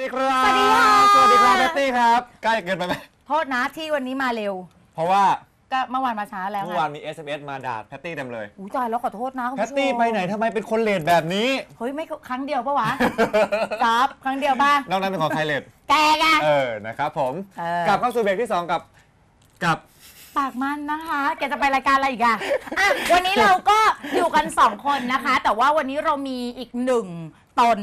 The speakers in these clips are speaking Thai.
ดีครับ สวัสดีค่ะ สวัสดีครับแพตตี้ครับใกล้เกินไปไหม โทษนะที่วันนี้มาเร็ว เพราะว่าก็เมื่อวานมาช้าแล้วเมื่อวานมี SMS มาด่าแพตตี้เต็มเลย อุ้ยตายแล้วขอโทษนะคุณแพผู้ตชมตี้ไปไหนทำไมเป็นคนเลดแบบนี้ เฮ้ยไม่ครั้งเดียวปะวะจับ ครั้งเดียวบ้างนอกนั้นเป็นของใครเลดแกไง เออ นะครับผม เออ กลับเข้าสู่เบรกที่ 2 กับ กับ ปากมันนะคะ แกจะไปรายการอะไรอีกอะอะ วันนี้เราก็อยู่กันสองคนนะคะ แต่ว่าวันนี้เรามีอีกหนึ่งตน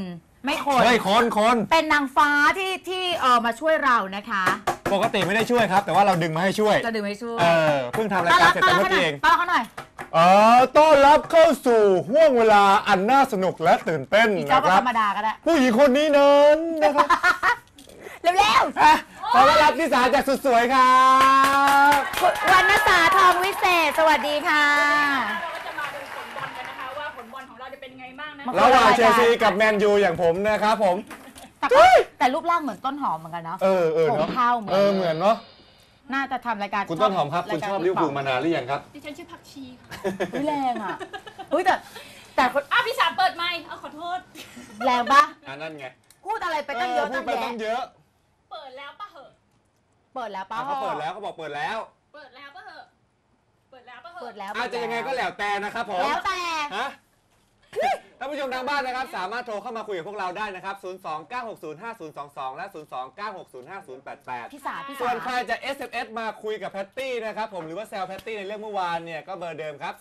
ไม่คน เฮ้ยคนคนเป็นนางฟ้าที่ที่เออมาช่วยเรานะคะปกติไม่ได้ช่วยครับ แต่ว่าเราดึงมาให้ช่วย จะดึงไม่ช่วยเออเพิ่งทำรายต้อนการรับเสร็จต้อนไปรับเมื่เขาอหน่กี้อยเองต้อนรับเขาหน่อยเออต้อนรับเข้าสู่ห่วงเวลาอันน่าสนุกและตื่นเต้นอีเจ้านะก็ครัธบ รรมดาก็ได้ผู้หญิงคนนี้นั้นนะครับเร็วอะขอต้อนรับที่สาจากสุดสวยครับๆคุณวรรณสาทองวิเศษ สวัสดีค่ะ ระหว่างเชลซีกับแมนยูอย่างผมนะครับผม แต่ก็แต่รูปร่างเหมือนต้นหอมเหมือนกันเนาะ เออเออผมเนาะเข้าเหมือน เออเหมือนเนาะ น่าจะทำรายการคุณต้นหอมครับ คุณชอบลิเวอร์พูลมานานหรือยังครับ ดิฉันชื่อผักชีค่ะอุ๊ยแรงอะอุ้ยแต่แต่คนอ้าวพี่สามเปิดไมค์เอาขอโทษ แรงปะอ่านั่นไงพูดอะไรไปตั้งเยอะพูตั้ดงไปแยะตั้งเยอะเปิดแล้วปะเหอะ เปิดแล้วปะอะเขาเปิดแล้วเขาบอกเปิดแล้วเปิดแล้วปะเหอะ เปิดแล้วปะเหอะ เปิดแล้วอาจจะยังไงก็แล้วแต่นะครับผมแล้วแต่ ฮะ ท่านผู้ชมทางบ้านนะครับสามารถโทรเข้ามาคุยกับพวกเราได้นะครับ 029605022 และ 029605088 พี่สาพี่ส่สาวนใครจะ SMS มาคุยกับแพตตี้นะครับผมหรือว่าแซวแพตตี้ในเรื่องเมื่อวานเนี่ยก็เบอร์เดิมครับ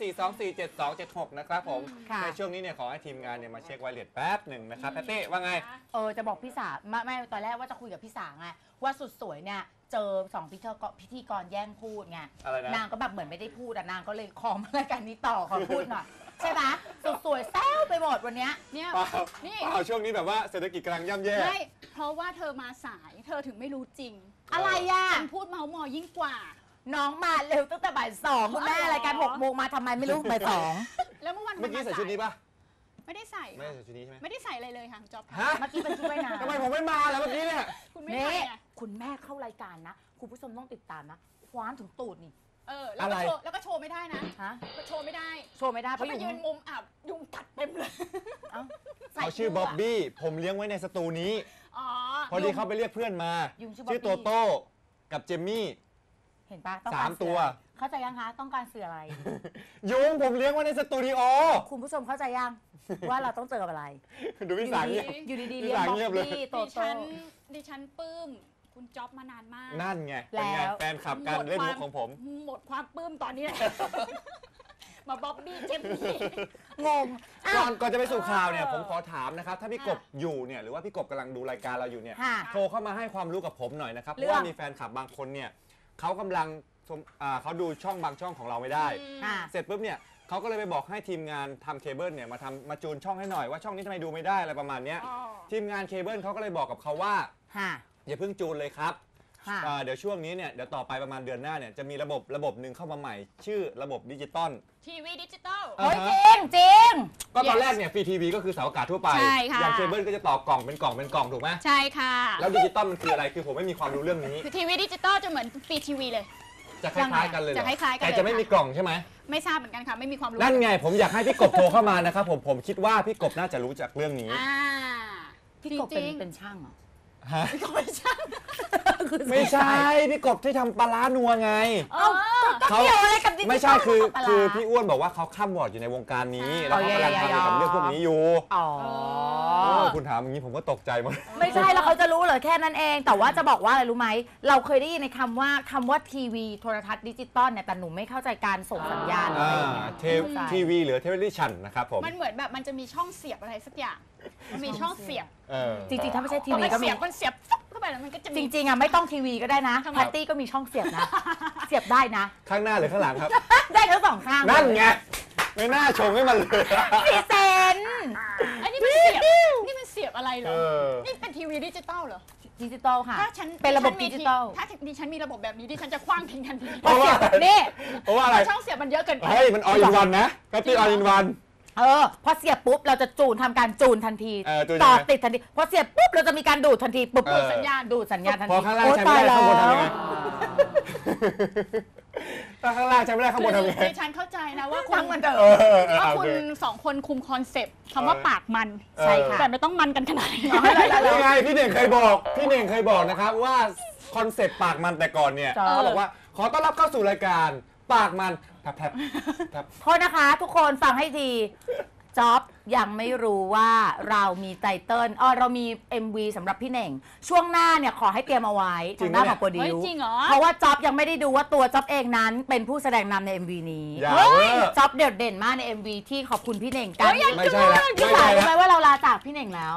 4247276 นะครับผม ค่ะ ในช่วงนี้เนี่ยขอให้ทีมงานเนี่ยมาเช็คไวเลสแป๊บหนึ่งนะครับแพตตี้ว่าไง เออจะบอกพี่สาไม่ไม่ตอนแรกว่าจะคุยกับพี่สาไงว่าสุดสวยเนี่ยเจอสองพิธีกรพิธีกรแย่งพูดไงอะไรนะ นางก็แบบเหมือนไม่ได้พูดอะนางก็เลยคอมรายการนี้ต่อขอพูดหน่อยใช่ไหม สุดสวยแซวไปหมดวันเนี้ย เนี่ยเปล่านี่เปล่าช่วงนี้แบบว่าเศรษฐกิจกำลังย่ำแย่ ไม่เพราะว่าเธอมาสายเธอถึงไม่รู้จริงอะไรอะฉันพูดเมาส์มอยยิ่งกว่า น้องมาเร็วตั้งแต่บ่ายสองคุณแม่อ๋อเหรอรายการหกโมงมาทำไมไม่รู้บ่ายสองแล้วเมื่อวันเมื่อกี้ใส่ชุดนี้ปะไม่ได้ใส่ไม่ได้ใส่ชุดนี้ใช่ไหมไม่ได้ใส่อะไรเลยค่ะคุณจ๊อบค่ะฮะเมื่อกี้เป็นชุดว่ายน้ำทำไมผมไม่มาแล้วเมื่อกี้เนี่ย คุณไม่นี่ใส่ไงคุณแม่เข้ารายการนะ คุณผู้ชมต้องติดตามนะคว้านถึงตูดนี่ เออแล้วก็โชว์แล้วก็โชว์ไม่ได้นะฮะก็โชว์ไม่ได้โชว์ไม่ได้เพเขาราะไปอยู่ยืนมุมอับยุงกัดเต็มเลยเอ้าใส่เขาชื่อบ๊อบบี้ผมเลี้ยงไว้ในสตูนี้ อ๋อพอดีเขาไปเรียกเพื่อนมา ยุงชื่อชื่อบ๊อบบี้โตโต้กับเจมมี่ เห็นปะต้องสาการมเสือตัวเข้าใจยังคะต้องการเสืออะไร ยุงผมเลี้ยงไว้ในสตูดิโอ คุณผู้ชมเข้าใจยัง ว่าเราต้องเจอกับอะไรดูพี่สางอยู่เงียบดีอยู่ดีๆพี่เรียกสางบ๊อบเงียบเลย บี้โตดิโต้ฉันดิฉันปลื้ม คุณจ๊อบมานานมาก นั่นไงเป็นไงแล้ว แฟนคลับการเล่นมุกของผม หมดความปลื้มตอนนี้ มาบ๊อบบี้เจมมี่ งง อ้าก่วอนก่อนจะไปสู่ข่าวเนี่ย เออผมขอถามนะครับ ถ้าพี่กบอยู่เนี่ย หรือว่าพี่กบกำลังดูรายการเราอยู่เนี่ย ค่ะ โทรเข้ามาให้ความรู้กับผมหน่อยนะครับ เพเรื่ราะองว่ามีแฟนคลับบางคนเนี่ยเขากำลังชมอ่าเขาดูช่องบางช่องของเราไม่ได้ค่ะ เสร็จปุ๊บเนี่ยเขาก็เลยไปบอกให้ทีมงานทำเคเบิลเนี่ยมาทำมาจูนช่องให้หน่อยว่าช่องนี้ทำไมดูไม่ได้อะไรประมาณเนี้ยอ๋อ ทีมงานเคเบิลเขาก็เลยบอกกับเขาว่า ค่ะ อย่าเพิ่งจูนเลยครับค่ะ อ่าเดี๋ยวช่วงนี้เนี่ยเดี๋ยวต่อไปประมาณเดือนหน้าเนี่ยจะมีระบบระบบหนึ่งเข้ามาใหม่ ชื่อระบบดิจิตอล ทีวีดิจิตอลเออเฮ้ยจริงจริง ก็ตอน Yes แรกเนี่ยฟรีทีวีก็คือเสาอากาศทั่วไป ใช่ค่ะ อย่างเคเบิลก็จะต่อกล่องเป็นกล่องเป็นกล่องถูกไหมใช่ค่ะ แล้วดิจิตอลมันคืออะไรคือผมไม่มีความรู้เรื่องนี้ คือทีวีดิจิตอลจะเหมือนฟรีทีวีเลย จะคล้ายๆกันเลยเหรอจะคล้ายๆกันเลย แต่จะไม่มีกล่องใช่ไหมไม่ทราบเหมือนกันค่ะ ไม่มีความรู้นั่นไงผมอยากให้พี่กบโทรเข้ามานะครับผมผมคิดว่าพี่กบน่าจะรู้จักเรื่องนี้ อ่าพี่กบเป็นจริงๆเป็นช่างเหรอ ฮะพี่กบเป็นช่างไม่ใช่ พี่กบที่ทำปลาร้านัวไง เออก็เกี่ยวอะไรกับดิจิตอลไม่ใช่คือปลาร้า คือพี่อ้วนบอกว่าเขาข้ามวอร์ดอยู่ในวงการนี้ใช่แล้วเขากำลังทำเกี่ยวกับเรื่องพวกนี้อยู่ อ๋อโอ้คุณถามอย่างนี้ผมก็ตกใจหมด ไม่ใช่แล้วเขาจะรู้เหรอแค่นั้นเอง แต่ว่าจะบอกว่าอะไรรู้ไหม เราเคยได้ยินในคำว่าคำว่าทีวีโทรทัศน์ดิจิตอลเนี่ยแต่หนูไม่เข้าใจการส่งสัญญาณอะไรอย่างเงี้ย เทไม่เข้าใจทีวีหรือเทเลวิชันนะครับผม มันเหมือนแบบมันจะมีช่องเสียบอะไรสักอย่างมันมีช่องเสียบเออจริงๆ ถ้าไม่ใช่ทีพอวีมันก็มี เสียบมันเสียบฟุ๊บเข้าไปแล้วมันก็จะจมี ริงๆอะไม่ต้องทีวีก็ได้นะทำไม แพตตี้ก็มีช่องเสียบนะ เสียบได้นะ ข้างหน้าหรือข้างหลังครับ ได้ทั้งสองข้างนั่นไง ไม่น่าชงให้มันเลยพี่เซนอันนี้มันเสียบนี่มันเสียบ อะไรเหรเออ อ นี่เป็นทีวีดิจิตอลเหรอ ดิจิตอลค่ะ ถ้าฉันเป็นระบบฉัมีดิจิตอล ถ้าดิฉันมีระบบแบบนี้ดิฉันจะคว้างทิ้งทันทีเพราะว่านี่ เพราะว่าอะไร ช่องเสียบมันเยอะเกินไป เฮ้ย มันออินวันนะแพตตี้ออินวัน เออพอเสียบปุ๊บเราจะจูนทำการจูนทันทีเออจูนยังไงต่อติดทันทีพอเสียบปุ๊บเราจะมีการดูดทันทีปุ๊บเออ ดูดสัญญาณดูดสัญญาณทันทีพอข้างล่างโยใช้ไม่ได้ตยข้างบนทำยังไง แล้ว ถ้าข้างล่างใช้ไม่ได้ข้างบนทำไงดิฉันเข้าใจนะว่าคุฟัณงมันเถอะเออเออว่าโอคุณเคสองคนคุมคอนเซปต์คำว่าเออปากมันเออ ใช่ค่ะ แต่ไม่ต้องมันกันขนาดนี้ยังไงพี่เน่งเคยบอก พี่เน่งเคยบอกนะครับว่าคอนเซปต์ปากมันแต่ก่อนเนี่ยจ้ะเขาบอกว่าขอต้อนรับเข้าสู่รายการ ปากมันแผลบแผลบแผลบ โทษนะคะ ทุกคนฟังให้ดี จ็อบยังไม่รู้ว่าเรามีไตเติ้ลอ๋อเรามี MV สำหรับพี่เน่ง ช่วงหน้าเนี่ยขอให้เตรียมเอาไว้ทางด้านของโปรดิเฮ้ยวจริงเหรอ เพราะว่าจ็อบยังไม่ได้ดูว่าตัวจ็อบเองนั้น เป็นผู้แสดงนำใน MV นี้อย่าเฮ้ยเวอร์จ็อบเด่นเด่นมากใน MV ที่ขอบคุณพี่เน่งกันเฮ้ยอยากไม่ใช่ละพี่ไม่สาใช่ยรู้ละ ไหมว่าเราลาจากพี่เน่งแล้ว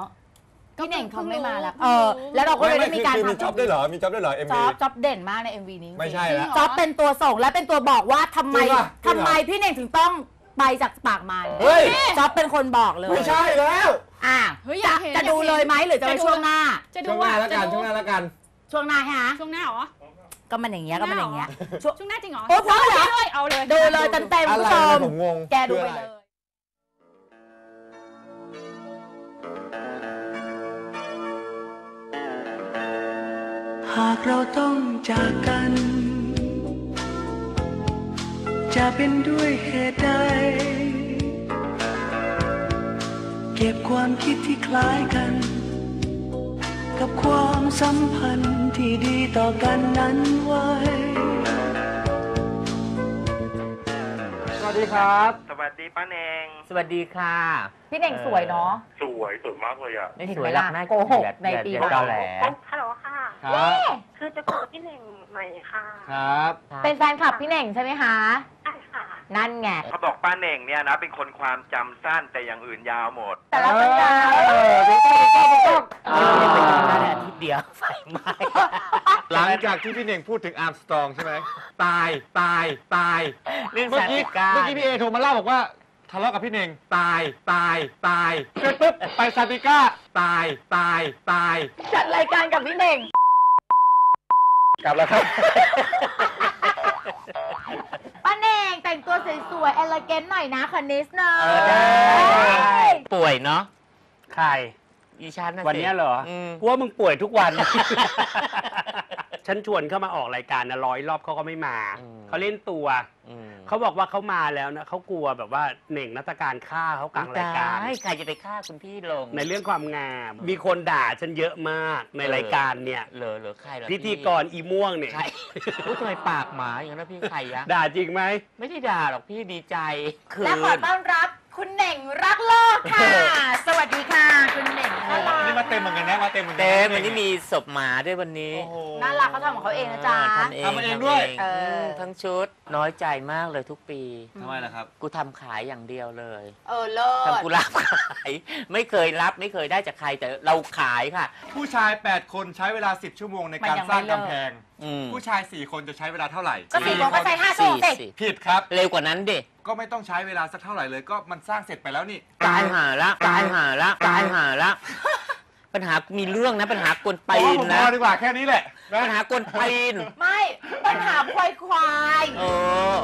พี่เน่งเขาไม่มาแล้วเออแล้วเราก็เลยได้มีการคือมีทำจ็อบด้วยเหรอ มีจ็อบด้วยเหรอ MV จ็อบจ็อบเด่นมากใน MV นี้จริงๆไม่ใช่ละจ็อบเป็นตัวส่งและเป็นตัวบอกว่าทำไมจริงป่ะจริทำงเหรอไมพี่เน่งถึงต้อง ไปจากปากมันเฮ้ยจ็อบเป็นคนบอกเลยไม่ใช่แล้วอะเฮ้ยอยากเห็นจะดูอยากเห็น เลยไหมหรือจะไปจะดูช่วงหน้า จะดูช่วงหว่าน้าแล้วกันจะดูช่วงหน้าแล้วกัน ช่วงหน้าฮะช่วงหน้าเหรอ ก็มันอย่างเงี้ยก็มันอย่างเงี้ยช่วง ช่วงหน้าจริงเหรอโอ้พร้อมเหรอ เลยเอาเลย ดูเลยเต็มๆคุณผู้ชมอะไรนะผมงงแกดูคือไปอะไรเลย หากเราต้องจากกัน จะเป็นด้วยเหตุใด ความคิดที่คล้ายกัน กับความสัมพันธ์ที่ดีต่อกันนั้นไว้ สวัสดีครับ สวัสดีป้าเนงสวัสดีค่ะ พี่เน่งสวยเนาะสวยสวยมากเลยอะ ไม่สวยหรอกน่าโกหกเกลียดในปีอย่าเก่าอย่าตอแหลฮัลโหลค่ะ ครับ คือจะคุยกับพี่เน่งหน่อยค่ะ ครับ เป็นแฟนคลับพี่เน่งใช่ไหมคะใช่ค่ะ นั่นไง เขาบอกป้าเน่งเนี่ยนะ เป็นคนความจำสั้นแต่อย่างอื่นยาวหมด แต่ละสัญญาเออถูกต้องถูกต้องถูกต้องเออยังไปทำงานได้อาทิตย์เดียวไฟไหม้หลังจากที่พี่เน่งพูดถึงอาร์มสตรองใช่ไหมตายตายตายเรื่องเมื่อสากี้ธิกาเมื่อกี้พี่เอโทรมาเล่าบอกว่าทะเลาะกับพี่เน่งตายตายตายเสร็จปุ๊บไปซาติก้าตายตายตายจัดรายการกับพี่เน่งกลับแล้วครับ ป้าเน่งแต่งตัวสวยๆเอลเกนหน่อยนะคอนนิสหน่อเออได้ยป่วยเนาะใคร อีฉันนะสิวันเนี้ยเหรอม กูว่ามึงป่วยทุกวัน ฉันชวนเข้ามาออกรายการนะร้อยรอบเขาก็ไม่มาอืม เขาเล่นตัวอืมเขาบอกว่าเขามาแล้วนะเขากลัวแบบว่าเหน่งนัตการฆ่าเขากลางรายการตใครจะไปฆ่าคุณพี่ลงในเรื่องความงาม มีคนด่าฉันเยอะมากในรายการเนี่ย เหรอเหรอใครเหรอพิธีกรอีม่วงเนี่ย ใครพูดทำไมปากหมาอย่างนั้นนะพี่ใครยะ ด่าจริงไหม ไม่ได้ด่าหรอกพี่ดีใจ คืและขอต้อนรับ คุณเหน่งรักโลกค่ะ สวัสดีค่ะ คุณเหน่งน่ารักนี่มาเต็มเหมือนกันนะมาเต็มเหมือนกัเต้ะวันนี้มีศพหมาด้วยวันนี้โอ้โห น่ารักเขาทำของเขาเองนะจ๊ะ ทำเองทำเองด้วยทำเองมทั้งชุดน้อยใจมากเลยทุกปี ทำไมล่ะครับ กูทำขายอย่างเดียวเลยเออเลิศทำกุหลาบขาย ไม่เคยรับไม่เคยได้จากใครแต่เราขายค่ะ ผู้ชาย 8 คนใช้เวลา 10 ชั่วโมงในการมันยังสร้างไม่เลิกกำแพง อืมผู้ชาย 4 คนจะใช้เวลาเท่าไหร่ก็สี่คนก็ใช้ห้าชั่วโมงสิสี่ผิดครับ เร็วกว่านั้นดิก็ไม่ต้องใช้เวลาสักเท่าไหร่เลยก็มันสร้างเสร็จไปแล้วนี่ ตายหาละตายหาละตายหาละ ปัญหามีเรื่องนะ ปัญหากวนพอปีนผมพนะอดีกว่าแค่นี้แหละนะปัญหากวนปีนไม่ปัญหาควายควาย เออ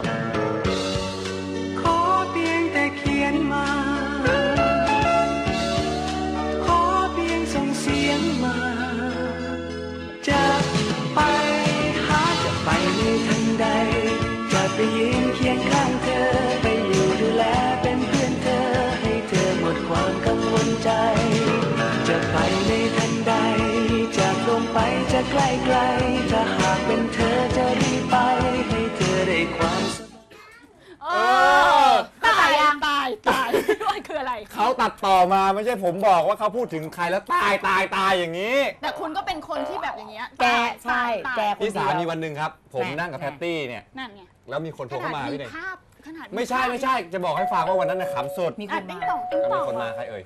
ใกล้ไกลถ้าหากเป็นเธอจะรีบไปให้เธอได้ความสบายเออ ตายตายตายด้วยคืออะไร เขาตัดต่อมาไม่ใช่ผมบอกว่าเขาพูดถึงใครแล้วตายตายตายอย่างนี้ แต่คุณก็เป็นคนที่แบบอย่างเงี้ยแกตายใช่ตายแกตายคนพี่เดีสายวมีวันหนึ่งครับ ผมนั่งกับแพตตี้เนี่ย นั่นไงแล้วมีคนโทรเข้ามาพี่เน่งภาพขนาดไม่ใช่ไม่ใช่จะบอกให้ฟังว่าวันนั้นน่ะขำสุดมีคอะนติ๊งมาต่องติ๊งแล้วต่องคนมาใครเอ่ย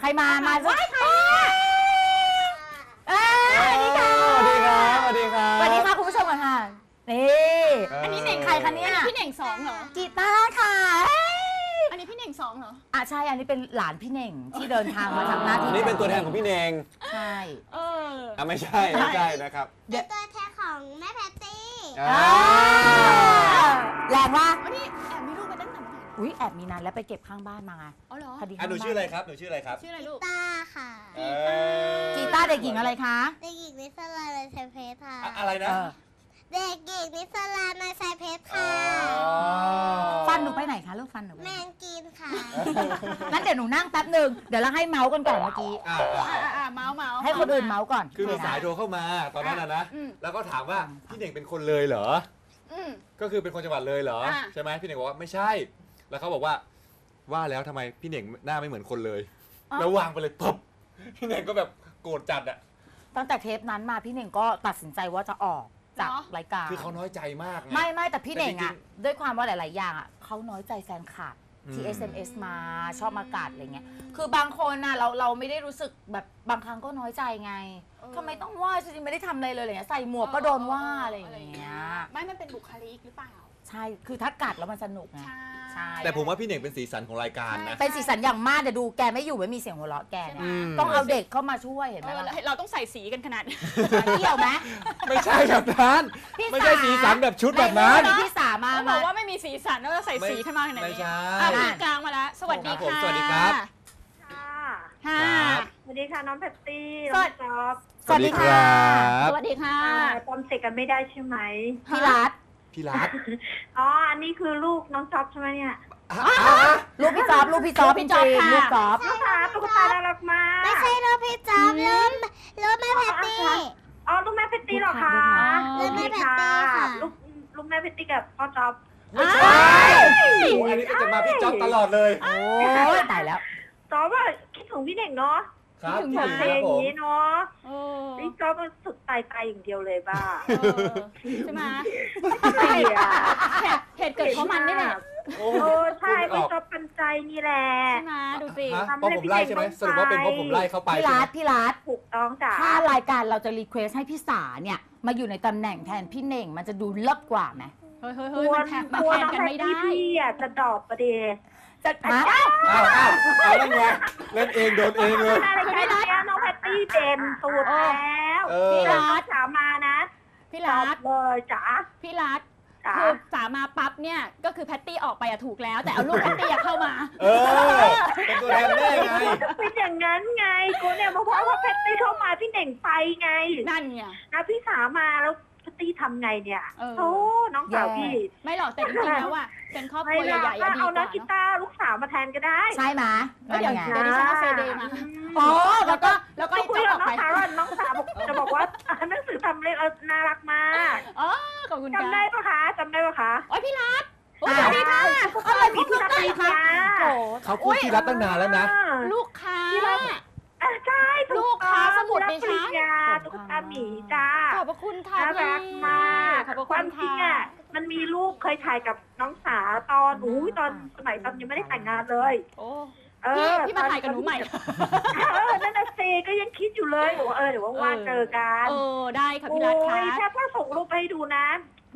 ใครมา มาสักเอ้ย สวัสดีครับส วัสดีครับ สวัสดีค่ะคุณผู้ชมกันค่ะนี่อันนี้เน่งใครคะเนี่ยพี่เน่งสองเหรอ กีตาร์ค่ะเอ้ยอันนี้พี่เน่งสองเหรอ อะใช่อันนี้เป็นหลานพี่เน่งที่เดินทางมาทำหน้าที่นี่เป็นตัวแทนของพี่เนงใช่ เออ อะไม่ใช่ไม่ใช่นะครับเป็นตัวแทนของแม่แพตตี้อ่า แรงว่า วันนี้แอ อไหร่อุ้ยแอบมีนานแล้วไปเก็บข้างบ้านมาไงอ๋อเหรอพอดีอะหนูชื่ออะไรครับ หนูชื่ออะไรครับชื่ออะไรลูก ตาค่ะเออกีตาร์เด็กหญิงอะไรคะเด็กหญิงนิสลาในชายเพชรค่ะอะอะไรนะ เออเด็กหญิงนิสลาในชายเพชรฟันหนูแมงกินค่ะ งั้นเดี๋ยวหนูนั่งแป๊บหนึ่งเดี๋ยวเราให้เมาส์กันก่อนเมื่อกี้ อ่าอ่าอ่าเมาส์เมาส์ให้คนอื่นเมาส์ก่อนคือมีสายโทรเข้ามาตอนนั้นนะนะ อืมแล้วก็ถามว่าพี่เน่งเป็นคนเลยเหรอ อืม ก็คือเป็นคนจังหวัดเลยเหรอ อะ ใช่ไหมพี่เน่งบอกว่าไม่ใช่ แล้วเขาบอกว่าว่าแล้วทำไมพี่เน่งหน้าไม่เหมือนคนเลยแล้ววางไปเลยปุ๊บพี่เน่งก็แบบโกรธจัดอะ ตั้งแต่เทปนั้นมาพี่เน่งก็ตัดสินใจว่าจะออกจากเนอะ รายการ คือเขาน้อยใจมากไงไม่ไม่แต่พี่เน่งแต่จริอะงด้วยความว่าหลาย ๆ อย่างอะเขาน้อยใจแฟนคลับที่อืม SMS มาชอบมากัดอะไรเงี้ย คือบางคนน่ะเราเราไม่ได้รู้สึกแบบบางครั้งก็น้อยใจไงเออ ทำไมต้องว่าจริงๆไม่ได้ทำอะไรเลยอะไรเงี้ยใส่หมวกก็โดนว่าอะไรอย่างเงี้ย ไม่มันเป็นบุคลิกหรือเปล่า ใช่ คือถ้ากัดแล้วมันสนุกไง ใช่ แต่ผมว่าพี่เน่งเป็นสีสันของรายการนะ เป็นสีสันอย่างมากเดี๋ยวดูแกไม่อยู่ไม่มีเสียงหัวเราะแกเนี่ยอืมต้องเอาเด็กเข้ามาช่วยเห็นไหเอมอล่ะเราต้องใส่สีกันขนาดนี้เกี่ยวไหม ไม่ใช่แบบนั้น พี่ไม่ใช่สาสีสันแบบชุดแบบนั้นในเรื่องพี่สามาเขาบมา อกว่าไม่มีสีสันแล้วจะใส่สีขึ้นมาขนาดไม่นี้ใช่ อะพี่กลางมาแล้วสวัสดีครับผมค่ะสวัสดีครับ ค่ะค่ะ ครับ สวัสดีค่ะน้องแพตตี้สน้วัองสดีจ๊อบสวัสดีค่ะ สวัสดีค่ะ อ่าจำเสกกันไม่ได้ใช่ไหมพี่รัฐ พี่รัฐอ๋อ อันนี้คือลูกน้องจ๊อบใช่ไหมเนี่ยอะอะลูกพี่จอบลูกพี่จอบพี่จ๊อบจริงๆค่ะ ลูกจอบลูกค้าตุ๊กตาน่ารักมากไม่ใช่ลูกพี่จ๊อบลูกลูกแม่แพตตี้ อ๋อลูกแม่แพตตี้เหรอคะลูกแม่แพตตี้ค่ะ ลูกลูกแม่แพตตี้กับพ่อจ๊อบ ไม่ใช่โอ้อันนี้ก็จะมาพี่จ๊อบตลอดเลยโอ้ยตายแล้ว จ๊อบว่าคิดถึงพี่เน่งเนาะครับถึงพี่ทำเพลครังบอผมย่างนี้เนาะ เออ นี่จ๊อบมันสุดตายตายอย่างเดียวเลยบ้าเออใช่ไหมเสียเหตุเหตุเกิดเพราะมันนี่แหละโอ้โอ้ใช่พูดไม่อพี่อกจ๊อบปันใจนี่แหละ ใช่ไหมดูสิฮะเพราะผมไล่ใช่ไหมสรุปว่าเป็นเพราะผมไล่เข้าไปพี่ใช่รัไหม ฐพี่รัฐถูกต้องจ้ะถ้ารายการเราจะรีเควสให้พี่สาเนี่ยมาอยู่ในตำแหน่งแทนพี่เน่งมันจะดูเลิศกว่าไหมเฮ้ยเฮ้ยกเฮ้ยลัวมันแทนกมันลัวแทนน้องกันแพตไม่ได้ตี้พี่อะจะดรอปประเดี๋ยวจะฮะอ้าวอ้าวเอาแล้วไงเล่นเองโดนเองเลย อะไร กันเนี่ยน้องแพตตี้เต็มสูตรแล้วเออ พี่รัฐถามมานะพี่ตอรับฐเลยจ้ะพี่รัฐจ้ะคือสามาปั๊บเนี่ยก็คือแพตตี้ออกไปอะถูกแล้ว แต่เอาลูกแพตตี้อะเข้ามา เออ เป็นตัวแทนแม่ไง เป็นอย่างนั้นไงกูเนี่ยเพราะว่าแพตตี้เข้ามาพี่เน่งไปไงนั่นไง นะพี่สาวมาแล้วแพตตี้ทำไงเนี่ยเออ โอ้น้องสาวพี่ไม่หรอกแต่จริงๆแล้วอะเป็นครอบคไม่รัวหรอกใหญ่ๆอะดีเอากน้อว่างกีเนอะตาร์ลูกสาวมาแทนก็ได้ใช่ไหมแล้วเดี๋ยวนั่นไง เดี๋ยวดิฉันเอาเฟเดมา อ๋อ แล้วก็ แล้วก็ก็ให้คุยเจ้ากัอบอกน้อไปงสาวว่าน้องสาวบอกจะบอกว่าอ่านหนังสือทำเล่มเออน่ารักมากอ๋อขอบคุณจำได้ค่ะปะคะจำได้ปะคะ โอ้ยพี่รัฐโอ้ยอ่าสวัสดีค่ะอะไรมีพี่รักอีกนะโอ้เขาพูดที่รัฐตั้งนานแล้วนะ ลูกค้าอะใช่ถูลูกค้าสมุดดิฉันยาตุ๊กตาหมีจ้าขอบพระคุณค่ะน่าพี่รักมากขอบพระคคุวามณจริงค่ะอะมันมีรูปเคยถ่ายกับน้องสาวตอนอุ้ยตอนสมัยตอนยังไม่ได้แต่งงานเลย โอ้เอ พี่อพี่มาถ่ายกับหนูใหม่เออนั่นน่ะเซก็ยังคิดอยู่เลยบอกว่าเออเดี๋ยวว่างๆเจอกันเออได้ค่ะโอ้พี่รัฐค่ะยถ้าถ้าส่งรูปไปให้ดูนะ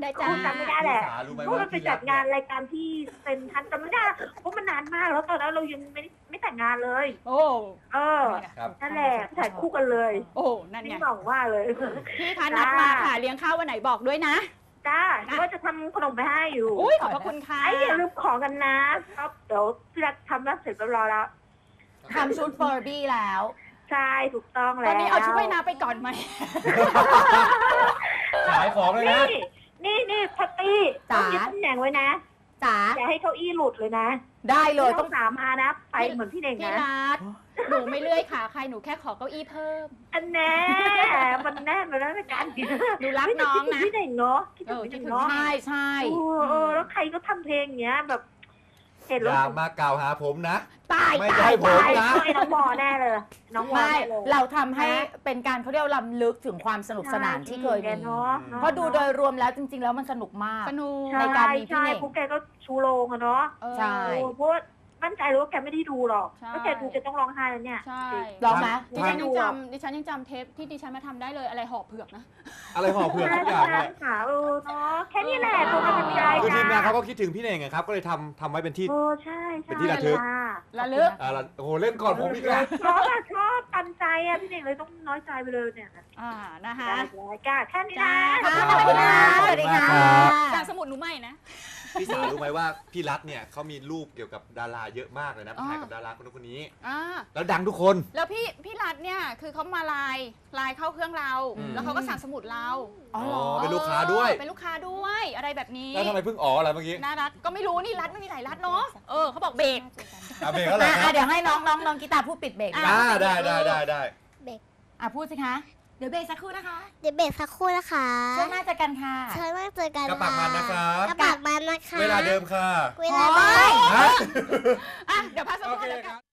ได้จ้าพูดจำไม่ได้แหละพี่สารู้ไหมเพราะว่ามันไปพี่จัรัดฐงานเนี่ยรายการที่เซ็นทรันจำไม่ได้เพราะมันนานมากแล้วตอนนั้นเรายังไม่ได้ไม่แต่งงานเลย โอ้เออครับนั่นแหละถ่ายคู่กันเลย โอ้นั่นนี่ไงหน่องว่าเลยพี่คะนัดมาค่ะเลี้ยงข้าววันไหนบอกด้วยนะ จ้าก็จะทำขนมไปให้อยู่อุ้ยขอบพระคุณค่ะ ไอ้อย่าลืมของกันนะครับเดี๋ยวพี่รักทำแล้วเสร็จเรียบร้อยแล้ว ทำชุดเฟอร์บี้แล้ว ใช่ถูกต้องตแล้อวนนี้เอาชุดว่ายน้ำไปก่อนไหม ขายของเลยนะ นี่นี่นี่พัตตี้จ๋า ต้องยึดตำแหน่งไว้นะจ๋า อย่าให้เก้าอี้หลุดเลยนะ ได้เลยต้ต้อองงสามมานะ ไปเหมือนพี่เน่งพี่นะ รัฐหนูไม่เลื่อยขาใครหนูแค่ขอเก้าอี้เพิ่ม อันแน่มันแน่นไปแล้วในการหนูรักน้องนะ คิดถึพี่เน่งเนาะคิดถึงเออพี่คิดเน่งถึงเนาะใช่ใช่ เออเออแล้วใครก็ทำเพลงอย่างเงี้ยแบบ เห็นอแล้วย่ามากล่าวหาผมนะ ตายไม่ตาใช่ยผมตายนะไอ้น้องบอแน่เลย น้องบอไม่แน่เลย เราทำให้เป็นการเขาเรียกว่าลำลึกถึงความสนุกสนานที่เคยแกมีเนาะเพราะดูโดยรวมแล้วจริง ๆ แล้วมันสนุกมาก สนุก ในการมีพี่ใช่เน่ง พวกแกก็ชูโรงอะเนาะเออใช่ โอ้เพราะว่า มั่นใจเลยว่าแกไม่ได้ดูหรอกใช่ถ้าแกดูแกต้องร้องไห้แล้วเนี่ย ใช่ลองไหม ดิฉันยังจำดิฉันยังจำเทปที่ดิฉันมาทำได้เลยอะไรหอบเผือกนะ อะไรห่อเผือกทุกอย่างเลยค่ะเออเนาะแค่นี้แหละตัวกำลังใจคือทีมงานเขาก็คิดถึงพี่เน่งไงครับ ก็เลยทำทำไว้เป็นที่ โอ้ใช่ใช่เป็นที่ระลึก ค่ระลึก อ่าละโอ้โหเล่นก่อนผมอีกแล้ว ชอบอะชอบปันใจอะพี่เน่งเลยต้องน้อยใจไปเลยเนี่ยอ่านะคะได้เลยก้าแค่นี้นะ จ้าค่ะสวัสดีค่ะสวัสดีค่ะขอบคุณมากครับจากสมุดหนูใหม่นะ พี่สาวรู้ไหมว่าพี่รัฐเนี่ยเขามีรูปเกี่ยวกับดาราเยอะมากเลยนะอ๋อถ่ายกับดาราคนนู้นคนนี้ อ่าแล้วดังทุกคน แล้วพี่พี่รัฐเนี่ยคือเขามาไลน์ไลน์เข้าเครื่องเรา อืม แล้วเขาก็สั่งสมุดเราอ๋อเหรอ เป็นลูกค้าด้วยเออเป็นลูกค้าด้วยอะไรแบบนี้แล้วทำไมเพิ่งอ๋ออะไรเมื่อกี้น่ารักก็ไม่รู้นี่รัฐไม่มีหลายรัฐเนาะเออเขาบอกเบรก อะเบรกแล้วเหรออะคอะรับเดี๋ยวให้น้องน้องน้องกีตาร์พูดปิดเบรกดีกว่าอ่าได้ได้ได้ได้ อะพูดสิคะ เดี๋ยวเบรกสักครู่นะคะเดี๋ยวเบรกสักครู่นะคะช่วงหน้าเจอกันค่ะ เชิญมาเจอกันกระปากมันนะครับ กระปากมันนะคะ เวลาเดิมค่ะ เวลาเดิม ฮะ อะ เดี๋ยวพักสักคโอรู่เคแล้วคกันรับ